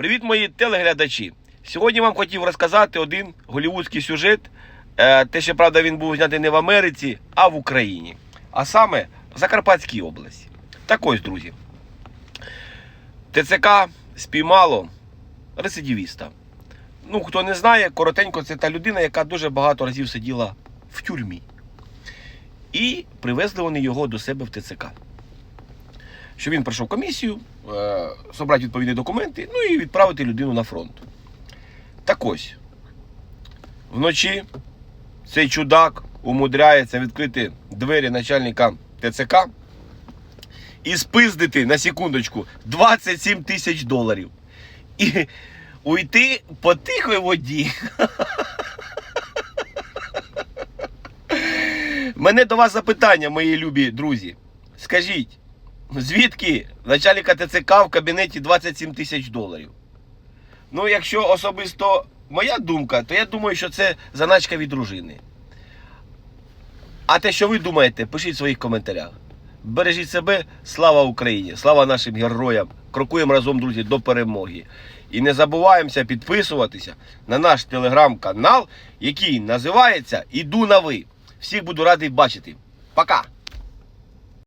Привіт, мої телеглядачі. Сьогодні вам хотів розказати один голівудський сюжет. Е, Те, що правда, він був знятий не в Америці, а в Україні. А саме в Закарпатській області. Так ось, друзі. ТЦК спіймало рецидивіста. Ну, хто не знає, коротенько, це та людина, яка дуже багато разів сиділа в тюрмі. І привезли вони його до себе в ТЦК. Що він пройшов комісію, е, собрати відповідні документи, ну і відправити людину на фронт. Так ось, вночі цей чудак умудряється відкрити двері начальника ТЦК і спиздити на секундочку 27 тисяч доларів. І уйти по тихій воді. Мене до вас запитання, мої любі друзі. Скажіть, звідки начальника ТЦК в кабінеті 27 тисяч доларів? Ну, якщо особисто моя думка, то я думаю, що це заначка від дружини. А те, що ви думаєте, пишіть в своїх коментарях. Бережіть себе, слава Україні, слава нашим героям. Крокуємо разом, друзі, до перемоги. І не забуваємося підписуватися на наш телеграм-канал, який називається Іду на ви. Всіх буду радий бачити. Пока!